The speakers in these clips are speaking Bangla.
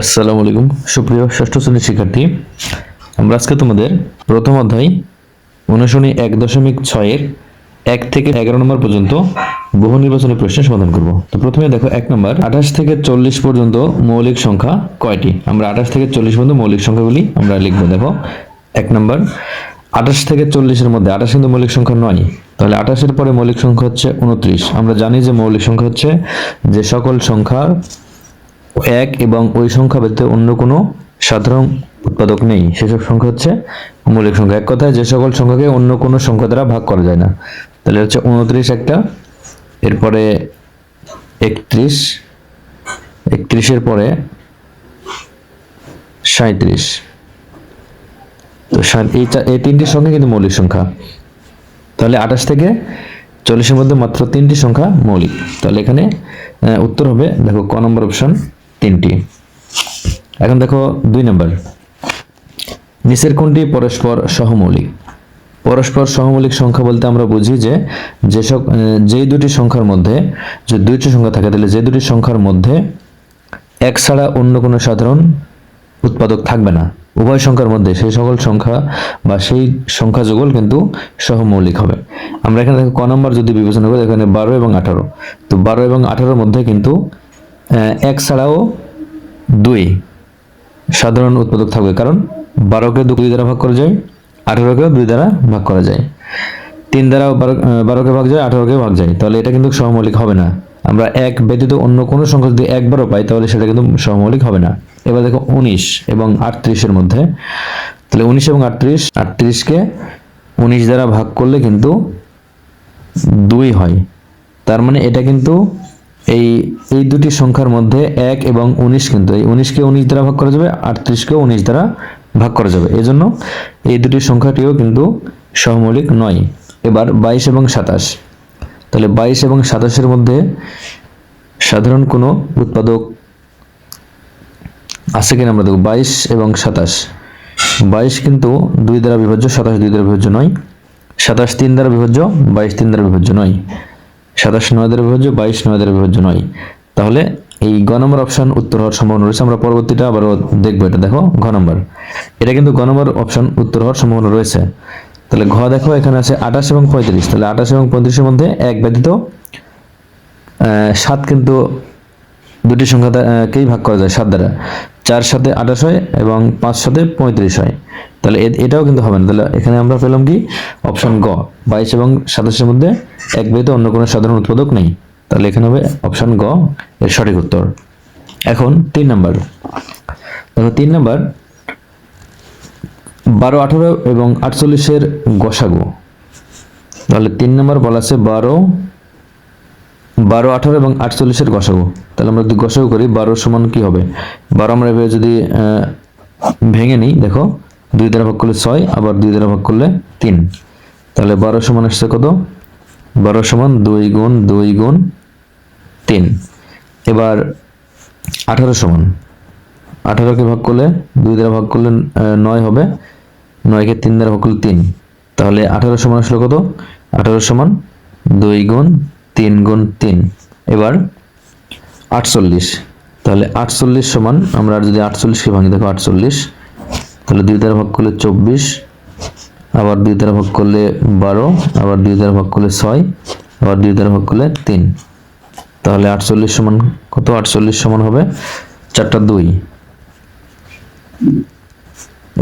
আসসালামু আলাইকুম। সুপ্রিয় ষষ্ঠ শ্রেণির শিক্ষার্থী, আমরা আজকে তোমাদের প্রথম অধ্যায় অনুশনী এক দশমিক ছয়ের এক থেকে এগারো নম্বর পর্যন্ত বহু নির্বাচনী প্রশ্নের সমাধান করব। তো প্রথমে দেখো, এক নম্বর, আঠাশ থেকে চল্লিশ পর্যন্ত মৌলিক সংখ্যা কয়টি? আমরা আঠাশ থেকে চল্লিশ পর্যন্ত মৌলিক সংখ্যাগুলি আমরা লিখব। দেখো, এক নম্বর, আঠাশ থেকে চল্লিশের মধ্যে, আঠাশ কিন্তু মৌলিক সংখ্যা নয়। তাহলে আঠাশের পরে মৌলিক সংখ্যা হচ্ছে উনত্রিশ। আমরা জানি যে মৌলিক সংখ্যা হচ্ছে যে সকল সংখ্যা এক এবং ওই সংখ্যা ব্যতীত অন্য কোনো সাধারণ উৎপাদক নেই। সেসব সংখ্যা হচ্ছে মৌলিক সংখ্যা। এক কথায় যে সকল সংখ্যাকে অন্য কোনো সংখ্যা দ্বারা ভাগ করা যায় না। তাহলে হচ্ছে উনত্রিশ একটা, এরপরে একত্রিশ, একত্রিশের পরে সাঁত্রিশ তো এই এই তিনটি সংখ্যা কিন্তু মৌলিক সংখ্যা। তাহলে আঠাশ থেকে চল্লিশের মধ্যে মাত্র তিনটি সংখ্যা মৌলিক। তাহলে এখানে উত্তর হবে, দেখো, ক নম্বর অপশন তিনটি। এখন দেখো দুই নম্বর। নিচের কোনটি পরস্পর সহমৌলিক? পরস্পর সহমৌলিক সংখ্যা বলতে আমরা বুঝি যে যেসব যেই দুটি সংখ্যার মধ্যে, যে দুইটি সংখ্যা থাকে, তাহলে যে দুটি সংখ্যার মধ্যে এক ছাড়া অন্য কোনো সাধারণ উৎপাদক থাকবে না। উভয় সংখ্যার মধ্যে সেই সকল সংখ্যা বা সেই সংখ্যা যুগল কিন্তু সহমৌলিক হবে। আমরা এখানে দেখো ক নম্বর যদি বিবেচনা করি, এখানে বারো এবং আঠারো। তো বারো এবং আঠারোর মধ্যে কিন্তু এক ছাড়াও দুই, সাধারণ উৎপাদক থাকবে কারণ বারোকে দুই দ্বারা ভাগ করা যায়, আঠারোকেও দুই দ্বারা ভাগ করা যায়। তিন দ্বারা বারো বারোকে ভাগ যায় আঠারোকে ভাগ যায়। তাহলে এটা কিন্তু সহমৌলিক হবে না। আমরা এক ব্যতীত অন্য কোনো সংখ্যা যদি একবারও পাই, তাহলে সেটা কিন্তু সহমৌলিক হবে না। এবার দেখো উনিশ এবং আটত্রিশের মধ্যে। তাহলে উনিশ এবং আটত্রিশ, আটত্রিশকে উনিশ দ্বারা ভাগ করলে কিন্তু দুই হয়। তার মানে এটা কিন্তু এই এই দুটি সংখ্যার মধ্যে এক এবং উনিশ কিন্তু, এই উনিশকে উনিশ দ্বারা ভাগ করা যাবে আটত্রিশকে উনিশ দ্বারা ভাগ করা যাবে। এজন্য এই দুটি সংখ্যাটিও কিন্তু সহমৌলিক নয়। এবার বাইশ এবং সাতাশ। তাহলে বাইশ এবং সাতাশের মধ্যে সাধারণ কোনো উৎপাদক আছে কিনা আমরা দেখব। বাইশ এবং সাতাশ। বাইশ কিন্তু দুই দ্বারা বিভাজ্য, সাতাশ দুই দ্বারা বিভাজ্য নয়। সাতাশ তিন দ্বারা বিভাজ্য, বাইশ তিন দ্বারা বিভাজ্য নয়। সাতাশ নয় দ্বারা বিভাজ্য, বাইশ নয় দ্বারা বিভাজ্য নয়। তাহলে এই গ নম্বর অপশন উত্তর হওয়ার সম্ভাবনা রয়েছে। আমরা পরবর্তীটা আবারও দেখব এটা, দেখো, ঘ নম্বর। এটা কিন্তু গ নম্বর অপশন উত্তর হওয়ার সম্ভাবনা রয়েছে। তাহলে ঘ দেখো, এখানে আছে আঠাশ এবং পঁয়ত্রিশ। তাহলে আঠাশ এবং পঁয়ত্রিশের মধ্যে এক ব্যতীত সাত কিন্তু দুটি সংখ্যা কেই ভাগ করা যায়? সাত দ্বারা। চার সাথে আঠাশ হয় এবং পাঁচ সাথে পঁয়ত্রিশ হয়। তাহলে এটাও কিন্তু হবে না। তাহলে এখানে আমরা পেলাম কি? অপশন গ। বাইশ এবং সাতাশের মধ্যে এক ব্যতীত অন্য কোনো সাধারণ উৎপাদক নেই। তাহলে এখানে হবে অপশন গ এর সঠিক উত্তর। এখন তিন নাম্বার। দেখো তিন নাম্বার, বারো, আঠারো এবং আটচল্লিশের গসাগু। তাহলে তিন নম্বর বলা আছে বারো বারো, আঠারো এবং আটচল্লিশের গসাগু। তাহলে আমরা যদি গসাগু করি, বারো সমান কি হবে? বারো আমরা যদি ভেঙে নিই, দেখো দুই দ্বারা ভাগ করলে ছয়, আবার দুই দ্বারা ভাগ করলে তিন। তাহলে বারো সমান আসছে কত? বারো সমান দুই গুণ দুই গুণ তিন। এবার আঠারো সমান। আঠারোকে ভাগ করলে দুই দ্বারা ভাগ করলে নয় হবে। নয়কে তিন দ্বারা ভাগ করলে তিন। তাহলে আঠারো সমান আসলে কত? আঠারো সমান দুই গুণ তিন গুণ তিন। এবার আটচল্লিশ। তাহলে আটচল্লিশ সমান, আমরা যদি আটচল্লিশকে ভাঙি, দেখো আটচল্লিশ। তাহলে দুই দ্বারা ভাগ করলে চব্বিশ, আবার দুই দ্বারা ভাগ করলে বারো, আবার দুই দ্বারা ভাগ করলে ছয়, আবার দুই দ্বারা ভাগ করলে তিন। তাহলে আটচল্লিশ সমান, কত? আটচল্লিশ সমান হবে চারটা দুই।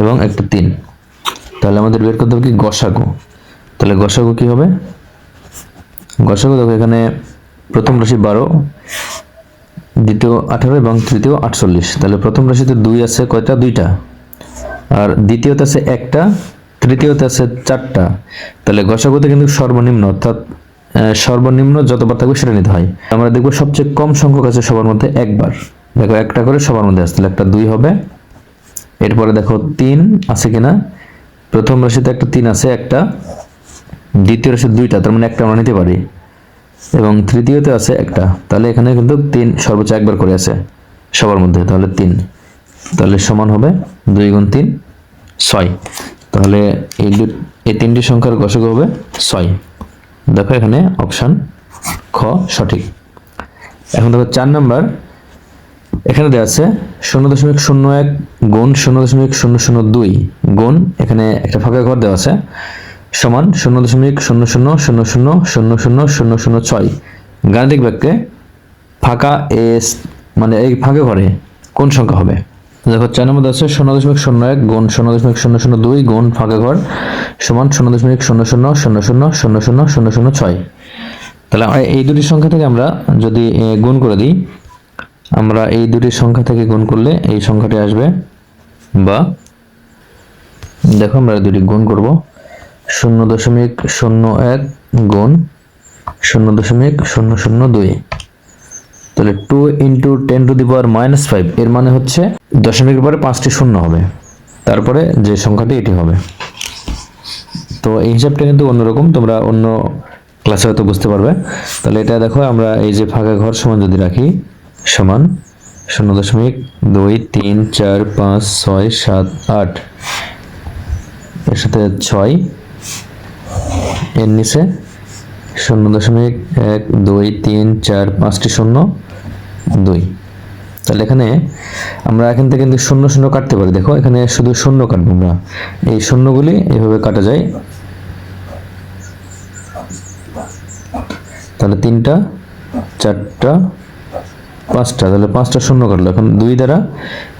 এবং একটা তিন। তাহলে আমাদের বের করতে হবে কি? গসাগু। তাহলে গসাগু কি হবে? গসাগু দেখো এখানে প্রথম রাশি বারো, দ্বিতীয় আঠারো এবং তৃতীয় আটচল্লিশ। তাহলে প্রথম রাশিতে দুই আছে, কয়টা? দুইটা। আর দ্বিতীয়তে আছে একটা, তৃতীয়তে আছে চারটা। তাহলে গসাগুতে কিন্তু সর্বনিম্ন, অর্থাৎ সর্বনিম্ন যতবার থাকবে সেটা নিতে হয়। আমরা দেখব সবচেয়ে কম সংখ্যক আছে সবার মধ্যে একবার। দেখো একটা করে সবার মধ্যে আসছে তাহলে একটা দুই হবে। এরপরে দেখো তিন আছে কিনা? প্রথম রাশিতে একটা তিন আছে, একটা। দ্বিতীয় রাশি দুইটা, তার মানে একটা আমরা নিতে পারি। এবং তৃতীয়তে আছে একটা, তাহলে এখানে কিন্তু তিন সর্বোচ্চ একবার করে আছে সবার মধ্যে, তাহলে তিন। তাহলে সমান হবে দুই গুণ তিন, ছয়। তাহলে এই দু- এই তিনটি সংখ্যার গসক হবে ছয়। দেখো এখানে অপশান খ সঠিক। এখন দেখো চার নম্বর, এখানে দেওয়া আছে শূন্য দশমিক শূন্য এক গুণ শূন্য দশমিক শূন্য শূন্য দুই গুণ, এখানে একটা ফাঁকা ঘর দেওয়া আছে, সমান শূন্য দশমিক শূন্য শূন্য শূন্য শূন্য শূন্য শূন্য শূন্য শূন্য ছয়। গাণিতিক বাক্যে ফাঁকা এস মানে এই ফাঁকা ঘরে কোন সংখ্যা হবে? দেখো, চার নম্বর আছে শূন্য দশমিক শূন্য এক গুণ শূন্য দশমিক শূন্য শূন্য দুই গুণ ফাঁকা ঘর সমান শূন্য দশমিক শূন্য শূন্য শূন্য শূন্য শূন্য শূন্য শূন্য শূন্য ছয়। তাহলে এই দুটি সংখ্যা থেকে আমরা যদি গুণ করে দিই, আমরা এই দুটি সংখ্যা থেকে গুণ করলে এই সংখ্যাটি আসবে বা দেখো আমরা দুটি গুণ করব, শূন্য দশমিক শূন্য এক গুণ শূন্য দশমিক শূন্য শূন্য দুই। তাহলে two into ten to the power minus five এর মানে হচ্ছে দশমিকের পরে পাঁচটি শূন্য হবে। তারপরে যে সংখ্যাটি, এটি হবে। তো এই হিসাবটা কিন্তু অন্যরকম, তোমরা অন্য ক্লাসে হয়তো বুঝতে পারবে। তাহলে এটা দেখো, আমরা এই যে ফাঁকা ঘর সমান যদি রাখি, সমান শূন্য দশমিক দুই, তিন, চার, পাঁচ, ছয়, সাত, আট, এর সাথে ছয়, এর নিচে শূন্য দশমিক এক, দুই, তিন, চার, পাঁচটি শূন্য দুই। তাহলে এখানে আমরা এখান থেকে কিন্তু শূন্য শূন্য কাটতে পারি। দেখো, এখানে শুধু শূন্য কাটবো আমরা। এই শূন্যগুলি এভাবে কাটা যায়। তাহলে তিনটা, চারটা, পাঁচটা। তাহলে পাঁচটা শূন্য কাটলো। এখন দুই দ্বারা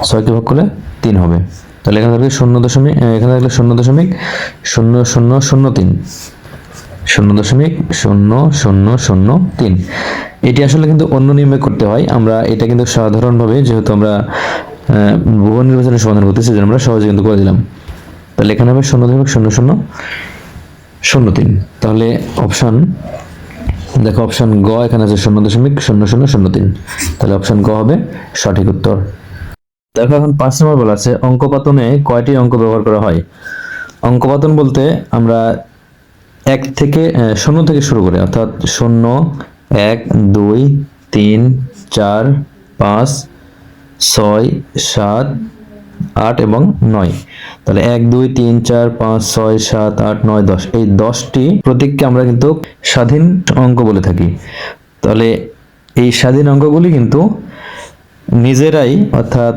ছয়কে ভাগ করলে তিন হবে। তাহলে এখানে থাকবে শূন্য দশমিক, এখানে থাকলে শূন্য দশমিক, শূন্য শূন্য শূন্য তিন। শূন্য দশমিক শূন্য শূন্য শূন্য তিন। এটি আসলে কিন্তু অন্য নিয়মে করতে হয়। আমরা এটা কিন্তু সাধারণভাবে যেহেতু আমরা বহু নির্বাচনের সমাধান করতেছি সেজন্য আমরা সহজে কিন্তু করে দিলাম। তাহলে এখানে হবে শূন্য দশমিক শূন্য শূন্য শূন্য তিন। তাহলে অপশন, দেখো অপশন গ, এখানে আছে শূন্য দশমিক শূন্য শূন্য শূন্য তিন। তাহলে অপশন গ হবে সঠিক উত্তর। দেখো এখন পাঁচ নম্বর বলা আছে অঙ্কপাতনে কয়টি অঙ্ক ব্যবহার করা হয়? অঙ্কপাতন বলতে আমরা এক থেকে শূন্য থেকে শুরু করে, অর্থাৎ শূন্য, এক, দুই, তিন, চার, পাঁচ, ছয়, সাত, আট এবং নয়। তাহলে এক, দুই, তিন, চার, পাঁচ, ছয়, সাত, আট, নয়, দশ। এই দশটি প্রতীককে আমরা কিন্তু স্বাধীন অঙ্ক বলে থাকি। তাহলে এই স্বাধীন অঙ্কগুলি কিন্তু নিজেরাই, অর্থাৎ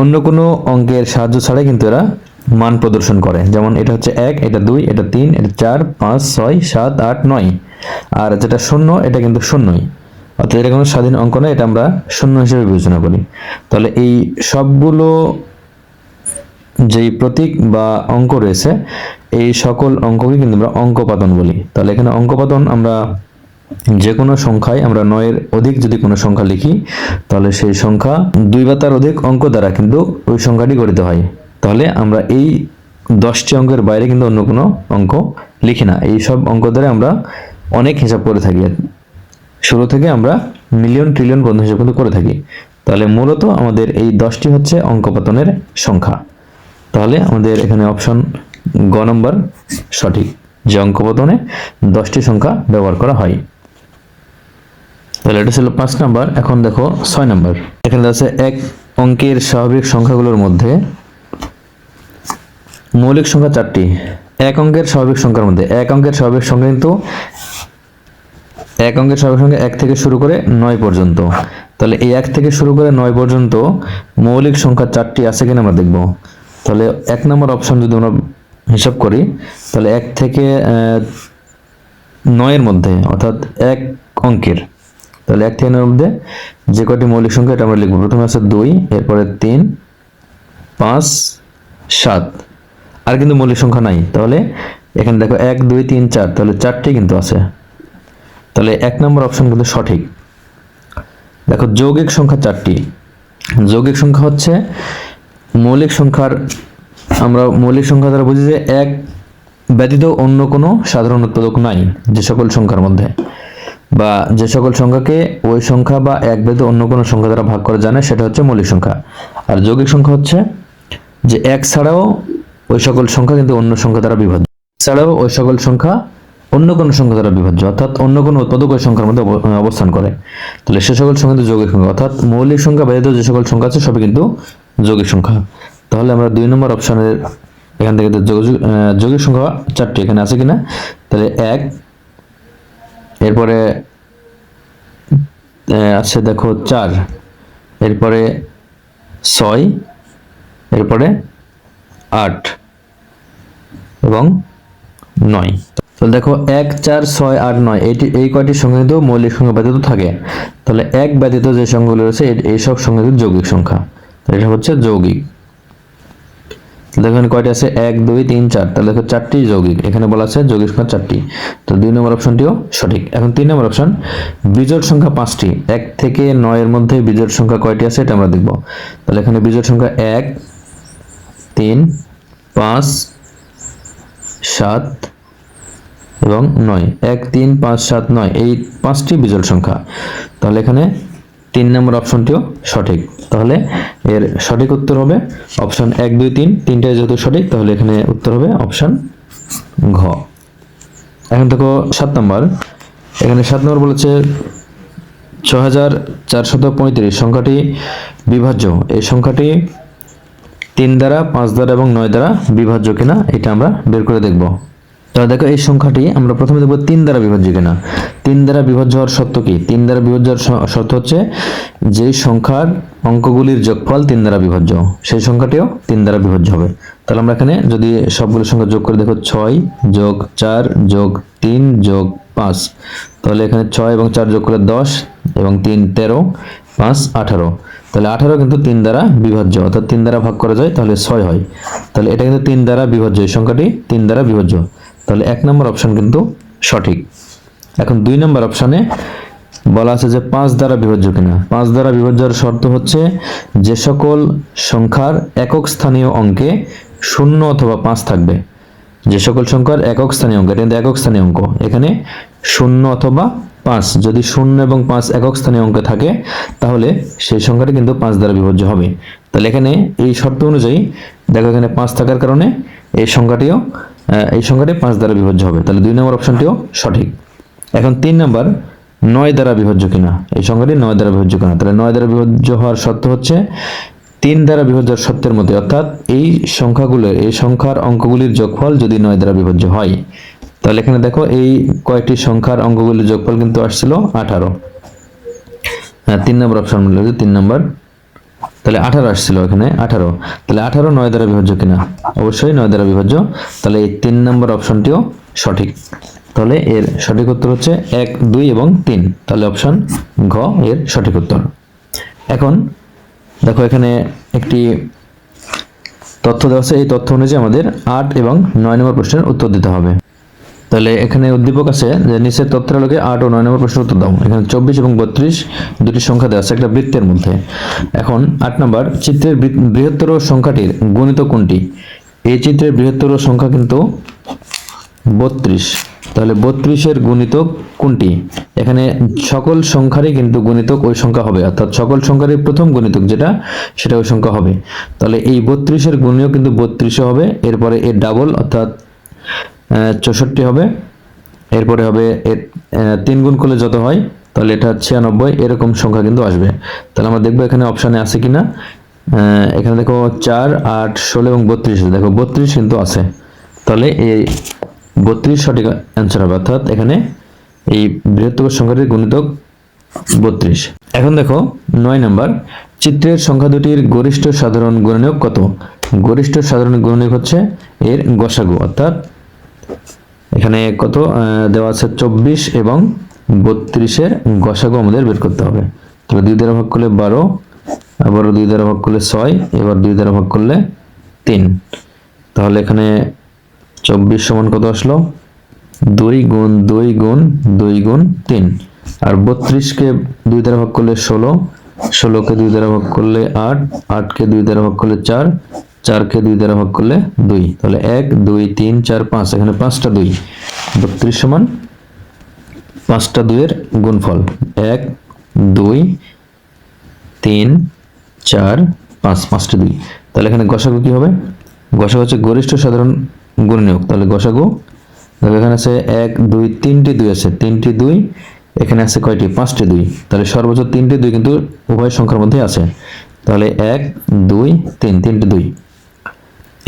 অন্য কোনো অঙ্কের সাহায্য ছাড়াই কিন্তু এরা মান প্রদর্শন করে। যেমন এটা হচ্ছে এক, এটা দুই, এটা তিন, এটা চার, পাঁচ, ছয়, সাত, আট, নয়। আর যেটা শূন্য, এটা কিন্তু শূন্যই। অর্থাৎ এটা কোনো স্বাধীন অঙ্ক নয়, এটা আমরা শূন্য হিসেবে বিবেচনা করি। তাহলে এই সবগুলো যেই প্রতীক বা অঙ্ক রয়েছে, এই সকল অঙ্ককে কিন্তু আমরা অঙ্কপাতন বলি। তাহলে এখানে অঙ্কপাতন আমরা যে কোনো সংখ্যায় আমরা নয়ের অধিক যদি কোনো সংখ্যা লিখি, তাহলে সেই সংখ্যা দুই বা তার অধিক অঙ্ক দ্বারা কিন্তু ওই সংখ্যাটি গঠিত হয়। তাহলে আমরা এই দশটি অঙ্কের বাইরে কিন্তু অন্য কোনো অঙ্ক লিখি না। এই সব অঙ্ক দ্বারা আমরা অনেক হিসাব করে থাকি। শুরু থেকে আমরা মিলিয়ন ট্রিলিয়ন পর্যন্ত হিসাব কিন্তু করে থাকি। তাহলে মূলত আমাদের এই দশটি হচ্ছে অঙ্কপাতনের সংখ্যা। তাহলে আমাদের এখানে অপশন গ নম্বর সঠিক, যে অঙ্কপতনে দশটি সংখ্যা ব্যবহার করা হয়। তাহলে এটা ছিল পাঁচ নাম্বার, এখন দেখো ছয় নাম্বার। এখানে আছে এক অঙ্কের স্বাভাবিক সংখ্যাগুলোর মধ্যে মৌলিক সংখ্যা চারটি। এক অঙ্কের স্বাভাবিক সংখ্যার মধ্যে। এক অঙ্কের স্বাভাবিক সংখ্যা কিন্তু এক অঙ্কের স্বাভাবিক সংখ্যা এক থেকে শুরু করে নয় পর্যন্ত। তাহলে এই এক থেকে শুরু করে নয় পর্যন্ত মৌলিক সংখ্যা চারটি আছে কিনা আমরা দেখব। তাহলে এক নম্বর অপশন যদি আমরা হিসাব করি, তাহলে এক থেকে নয়ের মধ্যে, অর্থাৎ এক অঙ্কের, তাহলে এক থেকে নয়ের মধ্যে যে কয়টি মৌলিক সংখ্যা, এটা আমরা লিখব। প্রথমে আছে দুই, এরপরে তিন, পাঁচ, সাত। আর কিন্তু মৌলিক সংখ্যা নাই। তাহলে এখানে দেখো এক, দুই, তিন, চার, তাহলে চারটি কিন্তু আছে। তাহলে এক নম্বর অপশন কিন্তু সঠিক। দেখো যৌগিক সংখ্যা চারটি। যৌগিক সংখ্যা হচ্ছে মৌলিক সংখ্যার, আমরা মৌলিক সংখ্যা দ্বারা বুঝি যে এক ব্যতীত অন্য কোনো সাধারণ উৎপাদক নাই যে সকল সংখ্যার মধ্যে। বা যে সকল সংখ্যাকে ওই সংখ্যা বা এক ব্যতীত অন্য কোনো সংখ্যা দ্বারা ভাগ করা জানে সেটা হচ্ছে মৌলিক সংখ্যা। আর যৌগিক সংখ্যা হচ্ছে যে এক ছাড়াও ওই সকল সংখ্যা কিন্তু অন্য সংখ্যা দ্বারা বিভাজ্য ছাড়াও ওই সকল সংখ্যা অন্য কোনো সংখ্যা দ্বারা বিভাজ্য অর্থাৎ অন্য কোনো উৎপাদক ওই সংখ্যার মধ্যে অব- অবস্থান করে। তাহলে সে সকল সংখ্যা কিন্তু যৌগিক সংখ্যা, অর্থাৎ মৌলিক সংখ্যা ব্যতীত যে সকল সংখ্যা আছে সবই কিন্তু যৌগিক সংখ্যা। তাহলে আমরা দুই নম্বর অপশনের এখান থেকে যৌগিক সংখ্যা চারটি এখানে আছে কিনা? তাহলে এক, এরপরে আছে দেখো চার, এরপরে ছয়, এরপরে আট। এবং নয়। তো দেখো এক, চার, ছয়, আট, নয় এইটি এই কয়টির সংখ্যা কিন্তু মৌলিক সংখ্যা ব্যতীত থাকে। তাহলে এক ব্যতীত যে সংখ্যাগুলো রয়েছে এই- এই সব সংখ্যা কিন্তু যৌগিক সংখ্যা। এটা হচ্ছে যৌগিক। দেখো এখানে কয়টি আছে? এক, দুই, তিন, চার। তাহলে দেখো চারটি যৌগিক। এখানে বলা আছে যৌগিক সংখ্যা চারটি। তো দুই নম্বর অপশনটিও সঠিক। এখন তিন নম্বর অপশন, বিজোড় সংখ্যা পাঁচটি। এক থেকে নয়ের মধ্যে বিজোড় সংখ্যা কয়টি আছে এটা আমরা দেখব। তাহলে এখানে বিজোড় সংখ্যা এক, তিন, পাঁচ সাত এবং নয়। এক, তিন, পাঁচ, সাত, নয়। এই পাঁচটি বিজোড় সংখ্যা। তাহলে এখানে তিন নম্বর অপশনটিও সঠিক। তাহলে এর সঠিক উত্তর হবে অপশন এক, দুই, তিন। তিনটাই যেহেতু সঠিক, তাহলে এখানে উত্তর হবে অপশন ঘ। এখন দেখো সাত নম্বর। এখানে সাত নম্বর বলেছে ছ হাজার চারশত পঁয়ত্রিশ। সংখ্যাটি বিভাজ্য। এই সংখ্যাটি তিন দ্বারা, পাঁচ দ্বারা এবং নয় দ্বারা বিভাজ্য কিনা, এটা আমরা বের করে দেখব। তাহলে দেখো, এই সংখ্যাটি আমরা প্রথমে দেখব তিন দ্বারা বিভাজ্য কিনা। তিন দ্বারা বিভাজ্য হওয়ার শর্ত কি? তিন দ্বারা বিভাজ্য হওয়ার শর্ত হচ্ছে যেই সংখ্যার অঙ্কগুলির যোগফল তিন দ্বারা বিভাজ্য, সেই সংখ্যাটিও তিন দ্বারা বিভাজ্য হবে। তাহলে আমরা এখানে যদি সবগুলো সংখ্যা যোগ করে দেখো, ছয় যোগ চার যোগ তিন যোগ পাঁচ। তাহলে এখানে ছয় এবং চার যোগ করলে দশ এবং তিন তেরো। পাঁচ, আঠারো। তাহলে আঠারো কিন্তু তিন দ্বারা বিভাজ্য। অর্থাৎ তিন দ্বারা ভাগ করা যায়, তাহলে ছয় হয়। তাহলে এটা কিন্তু তিন দ্বারা বিভাজ্য, এই সংখ্যাটি তিন দ্বারা বিভাজ্য। তাহলে এক নম্বর অপশন কিন্তু সঠিক। এখন দুই নম্বর অপশানে বলা আছে যে পাঁচ দ্বারা বিভাজ্য কিনা। পাঁচ দ্বারা বিভাজ্যের শর্ত হচ্ছে যে সকল সংখ্যার একক স্থানীয় অঙ্কে শূন্য অথবা পাঁচ থাকবে। যে সকল সংখ্যার একক স্থানীয় অঙ্ক, এটা কিন্তু একক স্থানীয় অঙ্ক। এখানে শূন্য অথবা পাঁচ, যদি শূন্য এবং পাঁচ একক স্থানীয় অঙ্কে থাকে, তাহলে সেই সংখ্যাটি কিন্তু পাঁচ দ্বারা বিভাজ্য হবে। তাহলে এখানে এই শর্ত অনুযায়ী দেখো এখানে পাঁচ থাকার কারণে এই সংখ্যাটিও এই সংখ্যাটি পাঁচ দ্বারা বিভাজ্য হবে। তাহলে দুই নম্বর অপশনটিও সঠিক। এখন তিন নম্বর, নয় দ্বারা বিভাজ্য কিনা? এই সংখ্যাটি নয় দ্বারা বিভাজ্য কিনা? তাহলে নয় দ্বারা বিভাজ্য হওয়ার শর্ত হচ্ছে তিন দ্বারা বিভাজ্য সত্যের মধ্যে, অর্থাৎ এই সংখ্যাগুলোর এই সংখ্যার অঙ্কগুলির যোগফল যদি নয় দ্বারা বিভাজ্য হয়, তাহলে এখানে দেখো এই কয়েকটি সংখ্যার অঙ্কগুলির যোগফল কিন্তু আসছিল আঠারো। হ্যাঁ তিন নম্বর অপশন মিলে তিন নম্বর। তাহলে আঠারো আসছিল এখানে, আঠারো। তাহলে আঠারো নয় দ্বারা বিভাজ্য কিনা? অবশ্যই নয় দ্বারা বিভাজ্য। তাহলে এই তিন নম্বর অপশনটিও সঠিক। তাহলে এর সঠিক উত্তর হচ্ছে এক, দুই এবং তিন। তাহলে অপশন ঘ এর সঠিক উত্তর। এখন দেখো, এখানে একটি তথ্য দেওয়া আছে। এই তথ্য অনুযায়ী আমাদের আট এবং নয় নম্বর প্রশ্নের উত্তর দিতে হবে। তাহলে এখানে উদ্দীপক আছে যে, নিচের তথ্যের আলোকে আট ও নয় নম্বর প্রশ্নের উত্তর দাও। এখানে চব্বিশ এবং বত্রিশ দুটি সংখ্যা দেওয়া আছে একটা বৃত্তের মধ্যে। এখন আট নম্বর, চিত্রের বৃহত্তর সংখ্যাটির গণিত কোনটি? এই চিত্রের বৃহত্তর সংখ্যা কিন্তু বত্রিশ। তাহলে বত্রিশের গুণিতক কোনটি? এখানে সকল সংখ্যারই কিন্তু গুণিতক ওই সংখ্যা হবে। অর্থাৎ সকল সংখ্যারই প্রথম গুণিতক যেটা, সেটা ওই সংখ্যা হবে। তাহলে এই বত্রিশের গুণীয় কিন্তু বত্রিশে হবে, এরপরে এর ডাবল অর্থাৎ চৌষট্টি হবে, এরপরে হবে এর তিন গুণ করলে যত হয়, তাহলে এটা ছিয়ানব্বই, এরকম সংখ্যা কিন্তু আসবে। তাহলে আমরা দেখব এখানে অপশানে আছে কিনা। এখানে দেখো চার, আট, ষোলো এবং বত্রিশ, দেখো বত্রিশ কিন্তু আছে। তাহলে এই বত্রিশ সঠিক অ্যান্সার হবে, অর্থাৎ এখানে এই বৃহত্তর সংখ্যাটির গুণিতক বত্রিশ। এখন দেখো, নয় নাম্বার, চিত্রের সংখ্যা দুটির গরিষ্ঠ সাধারণ গুণনীয়ক কত? গরিষ্ঠ সাধারণ গুণনীয়ক হচ্ছে এর গসাগু, অর্থাৎ এখানে কত দেওয়া আছে চব্বিশ এবং বত্রিশের গসাগু আমাদের বের করতে হবে। তাহলে দুই দ্বারা ভাগ করলে বারো আবার দুই দ্বারা ভাগ করলে ছয়, এবার দুই দ্বারা ভাগ করলে তিন। তাহলে এখানে চব্বিশ সমান কত আসলো? দুই গুণ দুই গুণ দুই গুণ তিন। আর বত্রিশকে দুই দ্বারা ভাগ করলে ষোলো, ষোলোকে দুই দ্বারা ভাগ করলে আট, আটকে দুই দ্বারা ভাগ করলে চার, চারকে দুই দ্বারা ভাগ করলে দুই। তাহলে এক, দুই, তিন, চার, পাঁচ, এখানে পাঁচটা দুই। বত্রিশ সমান পাঁচটা দুইয়ের গুণফল। এক, দুই, তিন, চার, পাঁচ, পাঁচটা দুই। তাহলে এখানে গসাগু কি হবে? গসাগু হচ্ছে গরিষ্ঠ সাধারণ গুণনীয়ক তাহলে গসাগু। দেখো এখানে আছে এক, দুই, তিনটি, দুই আছে। তিনটি, দুই, এখানে আছে কয়টি? পাঁচটি, দুই। তাহলে সর্বোচ্চ তিনটি, দুই কিন্তু উভয় সংখ্যার মধ্যে আছে। তাহলে এক, দুই, তিন, তিনটি, দুই।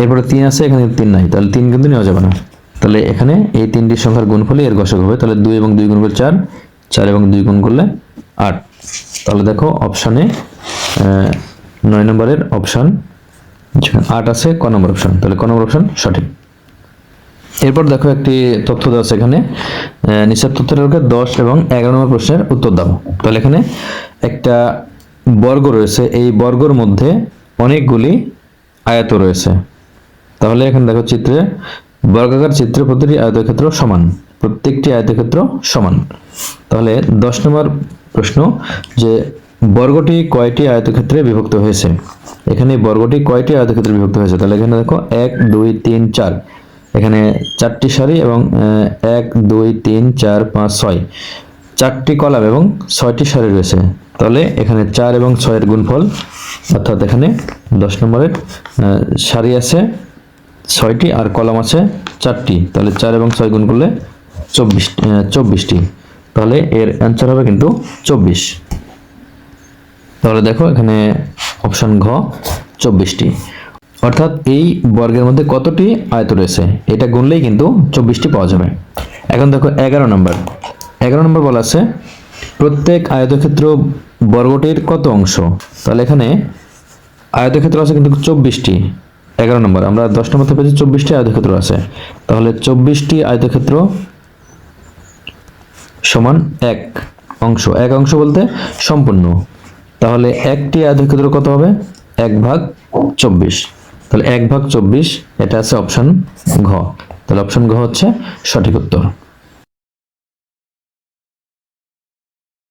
এরপরে তিন আছে, এখানে তিন নাই। তাহলে তিন কিন্তু নেওয়া যাবে না। তাহলে এখানে এই তিনটি সংখ্যার গুণফলই এর গসাগু হবে। তাহলে দুই এবং দুই গুণ করলে চার চার এবং দুই গুণ করলে আট। তাহলে দেখো অপশানে নয় নম্বরের অপশান আট আছে, ক নম্বর অপশান তাহলে ক নম্বর অপশান সঠিক। এরপর দেখো একটি তথ্য দেওয়া আছে এখানে। নিচের তথ্যটাকে দশ এবং এগারো নম্বর প্রশ্নের উত্তর দাও। তাহলে এখানে একটা বর্গ রয়েছে। এই বর্গর মধ্যে অনেকগুলি আয়ত রয়েছে। তাহলে এখানে দেখো চিত্রে, বর্গাকার চিত্রে প্রতিটি আয়তক্ষেত্র সমান। প্রত্যেকটি আয়তক্ষেত্র সমান। তাহলে দশ নম্বর প্রশ্ন যে বর্গটি কয়টি আয়তক্ষেত্রে বিভক্ত হয়েছে? এখানে বর্গটি কয়টি আয়তক্ষেত্রে বিভক্ত হয়েছে? তাহলে এখানে দেখো এক, দুই, তিন, চার। এখানে চারটি সারি এবং এক, দুই, তিন, চার, পাঁচ, ছয়। চারটি কলাম এবং ছয়টি সারি রয়েছে। তাহলে এখানে চার এবং ছয়ের গুণফল, অর্থাৎ এখানে দশ নম্বরের সারি আছে, ছয়টি আর কলাম আছে চারটি। তাহলে চার এবং ছয় গুণ করলে চব্বিশ চব্বিশটি। তাহলে এর অ্যান্সার হবে কিন্তু চব্বিশ। তাহলে দেখো এখানে অপশন ঘ, চব্বিশটি। অর্থাৎ এই বর্গের মধ্যে কতটি আয়ত রয়েছে? এটা গুনলেই কিন্তু চব্বিশটি পাওয়া যাবে। এখন দেখো এগারো নম্বর। এগারো নম্বর বলা আছে, প্রত্যেক আয়তক্ষেত্র বর্গটির কত অংশ? তাহলে এখানে আয়তক্ষেত্র আছে কিন্তু চব্বিশটি। এগারো নম্বর, আমরা দশ নম্বর পেয়েছি চব্বিশটি আয়তক্ষেত্র আছে। তাহলে চব্বিশটি আয়তক্ষেত্র সমান এক অংশ। এক অংশ বলতে সম্পূর্ণ। তাহলে একটি আয়তক্ষেত্র কত হবে? এক ভাগ চব্বিশ। তাহলে এক ভাগ চব্বিশ এটা আছে অপশন ঘ। তাহলে অপশন ঘ হচ্ছে সঠিক উত্তর।